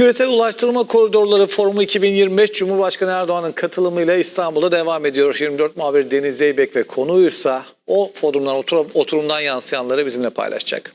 Küresel Ulaştırma Koridorları Forumu 2025 Cumhurbaşkanı Erdoğan'ın katılımıyla İstanbul'da devam ediyor. 24 muhabir Deniz Zeybek ve konuysa o forumdan otur- oturumdan yansıyanları bizimle paylaşacak.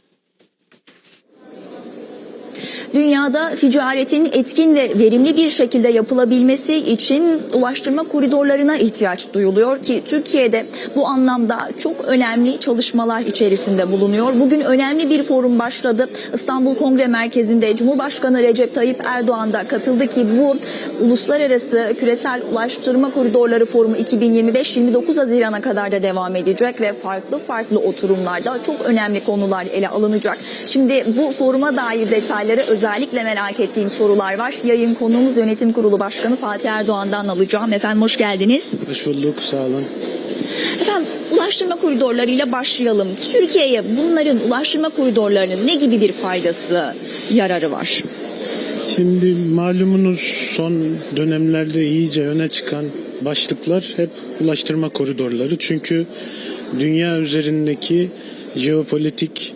Dünyada ticaretin etkin ve verimli bir şekilde yapılabilmesi için ulaştırma koridorlarına ihtiyaç duyuluyor ki Türkiye'de bu anlamda çok önemli çalışmalar içerisinde bulunuyor. Bugün önemli bir forum başladı. İstanbul Kongre Merkezi'nde Cumhurbaşkanı Recep Tayyip Erdoğan da katıldı ki bu Uluslararası Küresel Ulaştırma Koridorları Forumu 2025 29 Haziran'a kadar da devam edecek ve farklı farklı oturumlarda çok önemli konular ele alınacak. Şimdi bu foruma dair detayları özellikle merak ettiğim sorular var. Yayın konuğumuz Yönetim Kurulu Başkanı Fatih Erdoğan'dan alacağım. Efendim hoş geldiniz. Hoş bulduk, sağ olun. Efendim ulaştırma koridorlarıyla başlayalım. Türkiye'ye bunların ulaştırma koridorlarının ne gibi bir faydası, yararı var? Şimdi malumunuz son dönemlerde iyice öne çıkan başlıklar hep ulaştırma koridorları. Çünkü dünya üzerindeki jeopolitik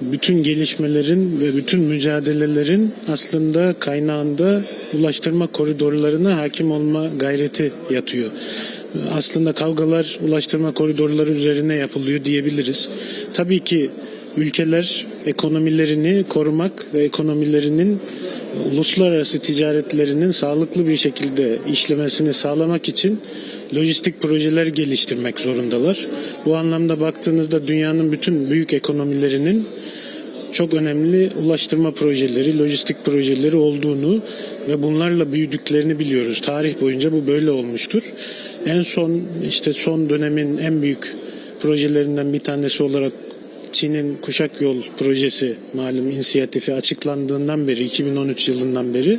bütün gelişmelerin ve bütün mücadelelerin aslında kaynağında ulaştırma koridorlarına hakim olma gayreti yatıyor. Aslında kavgalar ulaştırma koridorları üzerine yapılıyor diyebiliriz. Tabii ki ülkeler ekonomilerini korumak ve ekonomilerinin uluslararası ticaretlerinin sağlıklı bir şekilde işlemesini sağlamak için lojistik projeler geliştirmek zorundalar. Bu anlamda baktığınızda dünyanın bütün büyük ekonomilerinin çok önemli ulaştırma projeleri, lojistik projeleri olduğunu ve bunlarla büyüdüklerini biliyoruz. Tarih boyunca bu böyle olmuştur. En son işte son dönemin en büyük projelerinden bir tanesi olarak Çin'in Kuşak Yol projesi malum inisiyatifi açıklandığından beri 2013 yılından beri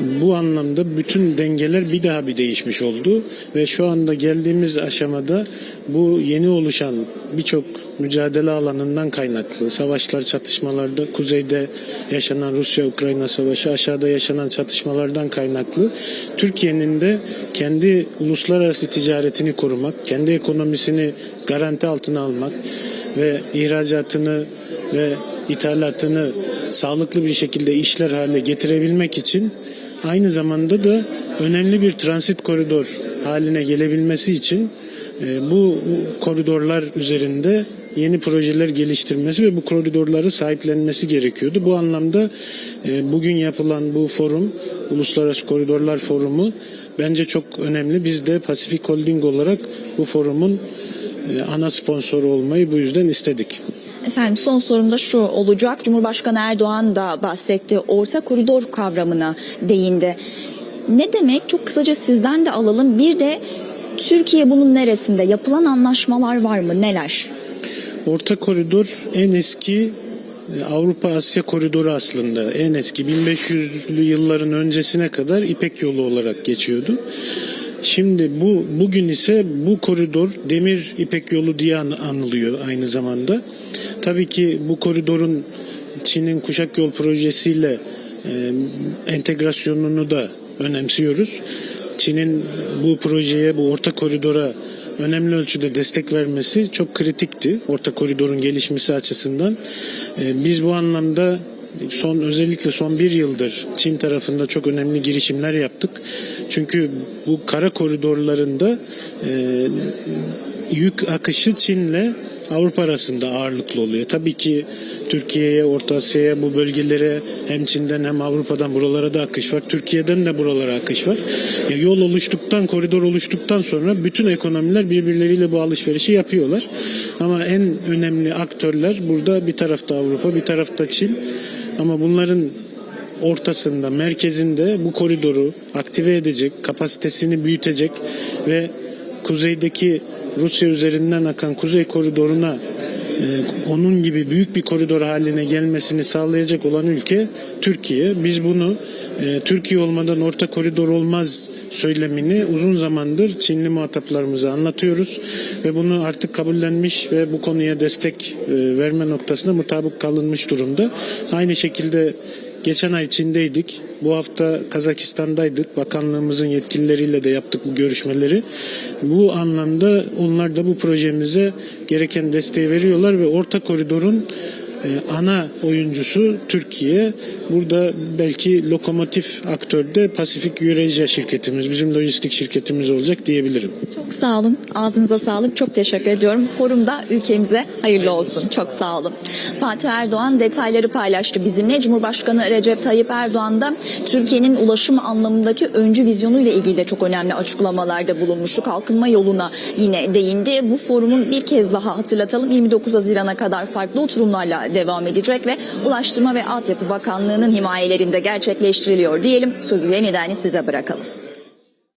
bu anlamda bütün dengeler bir daha bir değişmiş oldu ve şu anda geldiğimiz aşamada bu yeni oluşan birçok mücadele alanından kaynaklı savaşlar çatışmalarda kuzeyde yaşanan Rusya-Ukrayna savaşı aşağıda yaşanan çatışmalardan kaynaklı Türkiye'nin de kendi uluslararası ticaretini korumak, kendi ekonomisini garanti altına almak ve ihracatını ve ithalatını sağlıklı bir şekilde işler hale getirebilmek için aynı zamanda da önemli bir transit koridor haline gelebilmesi için e, bu koridorlar üzerinde yeni projeler geliştirmesi ve bu koridorları sahiplenmesi gerekiyordu. Bu anlamda e, bugün yapılan bu forum, Uluslararası Koridorlar Forumu bence çok önemli. Biz de Pacific Holding olarak bu forumun e, ana sponsoru olmayı bu yüzden istedik. Efendim son sorum da şu olacak. Cumhurbaşkanı Erdoğan da bahsetti. Orta koridor kavramına değindi. Ne demek? Çok kısaca sizden de alalım. Bir de Türkiye bunun neresinde? Yapılan anlaşmalar var mı? Neler? Orta koridor en eski e, Avrupa-Asya koridoru aslında. En eski 1500'lü yılların öncesine kadar İpek yolu olarak geçiyordu. Şimdi bu bugün ise bu koridor Demir İpek yolu diye an- anılıyor aynı zamanda. Tabii ki bu koridorun Çin'in kuşak yol projesiyle e, entegrasyonunu da önemsiyoruz. Çin'in bu projeye, bu orta koridora önemli ölçüde destek vermesi çok kritikti. Orta koridorun gelişmesi açısından. E, biz bu anlamda son özellikle son bir yıldır Çin tarafında çok önemli girişimler yaptık. Çünkü bu kara koridorlarında e, yük akışı Çin'le Avrupa arasında ağırlıklı oluyor. Tabii ki Türkiye'ye, Orta Asya'ya, bu bölgelere hem Çin'den hem Avrupa'dan buralara da akış var. Türkiye'den de buralara akış var. Ya yol oluştuktan, koridor oluştuktan sonra bütün ekonomiler birbirleriyle bu alışverişi yapıyorlar. Ama en önemli aktörler burada bir tarafta Avrupa, bir tarafta Çin. Ama bunların ortasında, merkezinde bu koridoru aktive edecek, kapasitesini büyütecek ve kuzeydeki Rusya üzerinden akan kuzey koridoruna e, onun gibi büyük bir koridor haline gelmesini sağlayacak olan ülke Türkiye. Biz bunu e, Türkiye olmadan orta koridor olmaz söylemini uzun zamandır Çinli muhataplarımıza anlatıyoruz ve bunu artık kabullenmiş ve bu konuya destek e, verme noktasında mutabık kalınmış durumda. Aynı şekilde Geçen ay Çin'deydik. Bu hafta Kazakistan'daydık. Bakanlığımızın yetkilileriyle de yaptık bu görüşmeleri. Bu anlamda onlar da bu projemize gereken desteği veriyorlar ve orta koridorun e, ana oyuncusu Türkiye. Burada belki lokomotif aktörde Pasifik Eurasia şirketimiz, bizim lojistik şirketimiz olacak diyebilirim. Çok sağ olun. Ağzınıza sağlık. Çok teşekkür ediyorum. Forumda ülkemize hayırlı olsun. Çok sağ olun. Fatih Erdoğan detayları paylaştı bizimle. Cumhurbaşkanı Recep Tayyip Erdoğan da Türkiye'nin ulaşım anlamındaki öncü vizyonuyla ilgili de çok önemli açıklamalarda bulunmuştu. Kalkınma yoluna yine değindi. Bu forumun bir kez daha hatırlatalım 29 Haziran'a kadar farklı oturumlarla devam edecek ve Ulaştırma ve Altyapı Bakanlığı'nın himayelerinde gerçekleştiriliyor diyelim. Sözü yeniden size bırakalım.